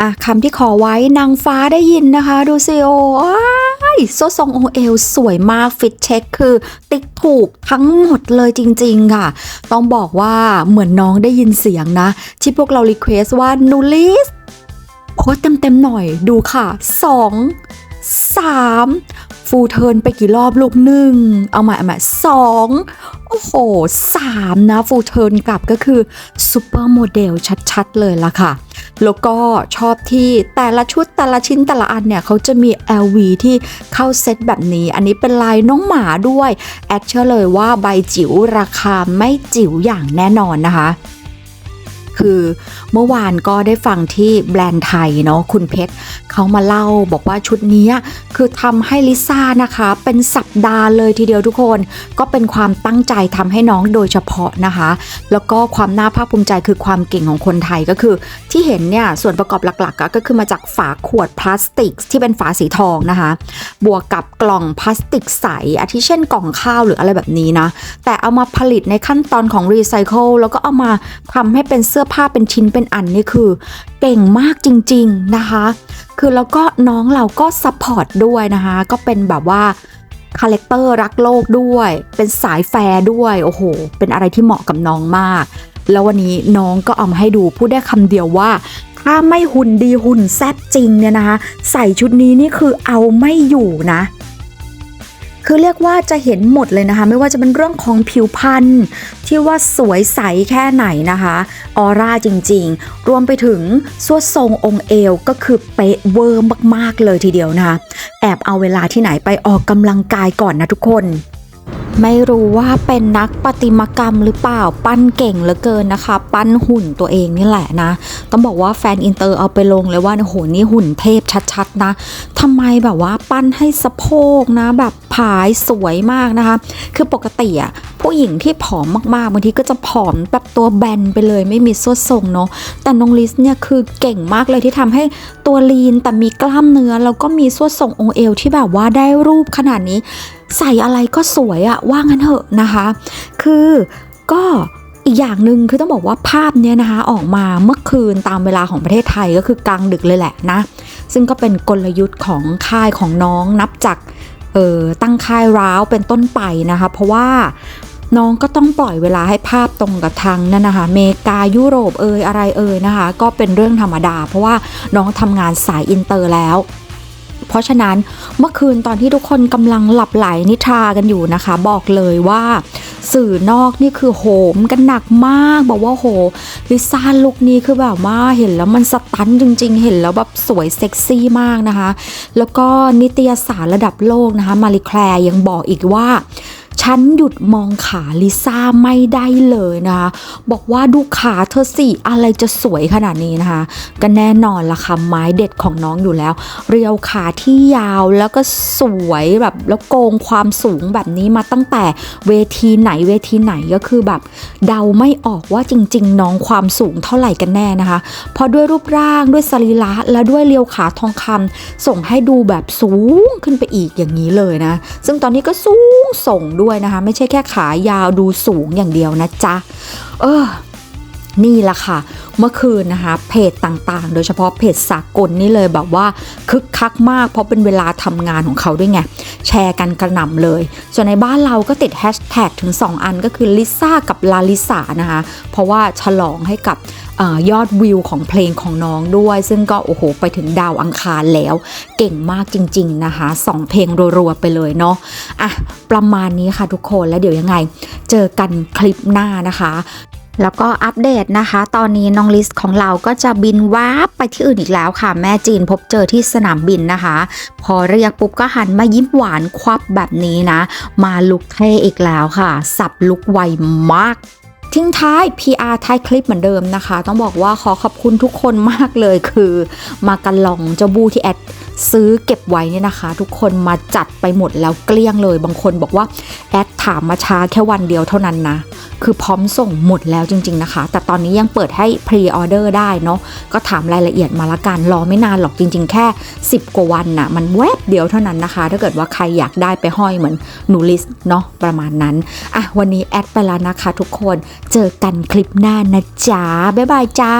อะคำที่ขอไว้นางฟ้าได้ยินนะคะ ดูสิโอ้ยโซทรงโอเอลสวยมากฟิตเช็คคือ ติ๊กถูกทั้งหมดเลยจริง ๆ ค่ะ ต้องบอกว่าเหมือนน้องได้ยินเสียงนะ ที่พวกเรารีเควสว่านูลิสโค้ดเต็ม ๆ หน่อยดูค่ะสองสามฟูเทิร์นไปกี่รอบลูกหนึ่ง เอาใหม่เอาใหม่สองโอ้โหสามนะฟูเทิร์นกลับก็คือซูเปอร์โมเดลชัด ๆ เลยละค่ะ แล้วก็ชอบที่แต่ละชุดแต่ละชิ้นแต่ละอันเนี่ยเขาจะมี LV ที่เข้าเซตแบบนี้ อันนี้เป็นลายน้องหมาด้วย แอดเชื่อเลยว่าใบจิ๋วราคาไม่จิ๋วอย่างแน่นอนนะคะ คือเมื่อวานก็ได้ฟังที่แบรนด์ไทยเนาะคุณเพชรเขามาเล่าบอกว่าชุดนี้คือทำให้ลิซ่านะคะ เป็นสัปดาห์เลยทีเดียวทุกคน ก็เป็นความตั้งใจทำให้น้องโดยเฉพาะนะคะ แล้วก็ความน่าภาคภูมิใจคือความเก่งของคนไทยก็คือ ที่เห็นเนี่ยส่วนประกอบหลักๆ ก็คือมาจากฝาขวดพลาสติก ที่เป็นฝาสีทองนะคะ บวกกับกล่องพลาสติกใสอาทิเช่นกล่องข้าวหรืออะไรแบบนี้นะแต่เอามาผลิตในขั้นตอนของรีไซเคิลแล้วก็เอามาทำให้เป็นเสื้อผ้าเป็นชิ้นเป็นอันนี่คือ เก่งมากจริง ๆนะคะ คือแล้วก็น้องเราก็ซัพพอร์ตด้วยนะคะ ก็เป็นแบบว่าคาแรคเตอร์รักโลกด้วย เป็นสายแฟร์ด้วย โอ้โห เป็นอะไรที่เหมาะกับน้องมาก แล้ววันนี้น้องก็เอามาให้ดูพูดได้คำเดียวว่า ถ้าไม่หุ่นดีหุ่นแซ่บจริงเนี่ยนะคะ ใส่ชุดนี้นี่คือเอาไม่อยู่นะ คือเรียกว่าจะเห็นหมดเลยนะคะ ไม่ว่าจะเป็นเรื่องของผิวพรรณที่ว่าสวยใสแค่ไหนนะคะออร่าจริงๆ รวมไปถึงสวดทรงองค์เอวก็คือเป๊ะเวอร์มากๆเลยทีเดียวนะคะ แอบเอาเวลาที่ไหนไปออกกำลังกายก่อนนะทุกคน ไม่รู้ว่าเป็นนักประติมกรรมหรือเปล่าปั้นเก่งเหลือเกินนะคะ ปั้นหุ่นตัวเองนี่แหละนะ ต้องบอกว่าแฟนอินเตอร์เอาไปลงเลยว่าโอ้โหนี่หุ่นเทพชัดๆนะทำไมแบบว่าปั้นให้สะโพกนะแบบผายสวยมากนะคะ คือปกติอะผู้หญิงที่ผอมมากๆบางทีก็จะผอมแบบตัวแบนไปเลยไม่มีส่วดทรงเนาะแต่น้องลิสเนี่ยคือเก่งมากเลยที่ทำให้ตัวลีนแต่มีกล้ามเนื้อแล้วก็มีส่วดทรงองค์เอวที่แบบว่าได้รูปขนาดนี้ใส่อะไรก็สวยอะว่างั้นเถอะนะคะ คือก็อีกอย่างหนึ่งคือต้องบอกว่าภาพเนี้ยนะคะออกมาเมื่อคืนตามเวลาของประเทศไทยก็คือกลางดึกเลยแหละนะ ซึ่งก็เป็นกลยุทธ์ของค่ายของน้องนับจากเออตั้งค่ายร้าวเป็นต้นไปนะคะ เพราะว่าน้องก็ต้องปล่อยเวลาให้ภาพตรงกับทางนั่นนะคะเมกายุโรปเอยอะไรเอยนะคะ ก็เป็นเรื่องธรรมดา เพราะว่าน้องทำงานสายอินเตอร์แล้ว เพราะฉะนั้นเมื่อคืนตอนที่ทุกคนกำลังหลับไหลนิทรากันอยู่นะคะ บอกเลยว่าสื่อนอกนี่คือโหมกันหนักมาก บอกว่าโหลิซ่าลุคนี้คือแบบว่าเห็นแล้วมันสตันจริง ๆ เห็นแล้วแบบสวยเซ็กซี่มากนะคะ แล้วก็นิตยสารระดับโลกนะคะมาริแคลยังบอกอีกว่า ฉันหยุดมองขาลิซ่าไม่ได้เลยนะคะบอกว่าดูขาเธอสิอะไรจะสวยขนาดนี้นะคะก็แน่นอนละค่ะไม้เด็ดของน้องอยู่แล้ว เรียวขาที่ยาวแล้วก็สวยแบบแล้วโกงความสูงแบบนี้มาตั้งแต่เวทีไหนเวทีไหนก็คือแบบ เดาไม่ออกว่าจริง ๆ น้องความสูงเท่าไหร่กันแน่นะคะเพราะด้วยรูปร่างด้วยสรีระและด้วยเรียวขาทองคำส่งให้ดูแบบสูงขึ้นไปอีกอย่างนี้เลยนะ ซึ่งตอนนี้ก็สูงส่งด้วย้วยนะคะ ไม่ใช่แค่ขายาวดูสูงอย่างเดียวนะจ๊ะ เออ นี่แหละค่ะ เมื่อคืนนะคะ เพจต่างๆ โดยเฉพาะเพจสากลนี่เลยแบบว่าคึกคักมากเพราะเป็นเวลาทำงานของเขาด้วยไง แชร์กันกระหน่ำเลย ส่วนในบ้านเราก็ติดแฮชแท็กถึง 2 อันก็คือลิซ่ากับลาลิสานะคะ เพราะว่าฉลองให้กับอยอดวิวของเพลงของน้องด้วย ซึ่งก็โอ้โหไปถึงดาวอังคารแล้ว เก่งมากจริง ๆ นะคะสองเพลงรัวๆไปเลยเนาะอะประมาณนี้ค่ะทุกคนแล้วเดี๋ยวยังไง เจอกันคลิปหน้านะคะ แล้วก็อัปเดตนะคะ ตอนนี้น้องลิสของเราก็จะบินวาบไปที่อื่นอีกแล้วค่ะ แม่จีนพบเจอที่สนามบินนะคะ พอเรียกปุ๊บก็หันมายิ้มหวานควับแบบนี้นะ มาลุกเท่อีกแล้วค่ะ สับลุกไวมากทิ้งท้าย PR ท้ายคลิปเหมือนเดิมนะคะ ต้องบอกว่าขอขอบคุณทุกคนมากเลยคือ มากันลองเจ้าบูที่แอด ซื้อเก็บไว้เนี่ยนะคะ ทุกคนมาจัดไปหมดแล้วเกลี้ยงเลย บางคนบอกว่าแอดถามมาช้าแค่วันเดียวเท่านั้นนะ คือพร้อมส่งหมดแล้วจริง ๆนะคะ แต่ตอนนี้ยังเปิดให้พรีออเดอร์ได้เนาะก็ถามรายละเอียดมาละกันรอไม่นานหรอกจริง ๆ แค่ 10 กว่าวันน่ะมันแวบเดียวเท่านั้นนะคะ ถ้าเกิดว่าใครอยากได้ไปห้อยเหมือนหนูลิสเนาะประมาณนั้นอะวันนี้แอดไปแล้วนะคะ ทุกคนเจอกันคลิปหน้านะจ๊ะบ๊ายบายจ้า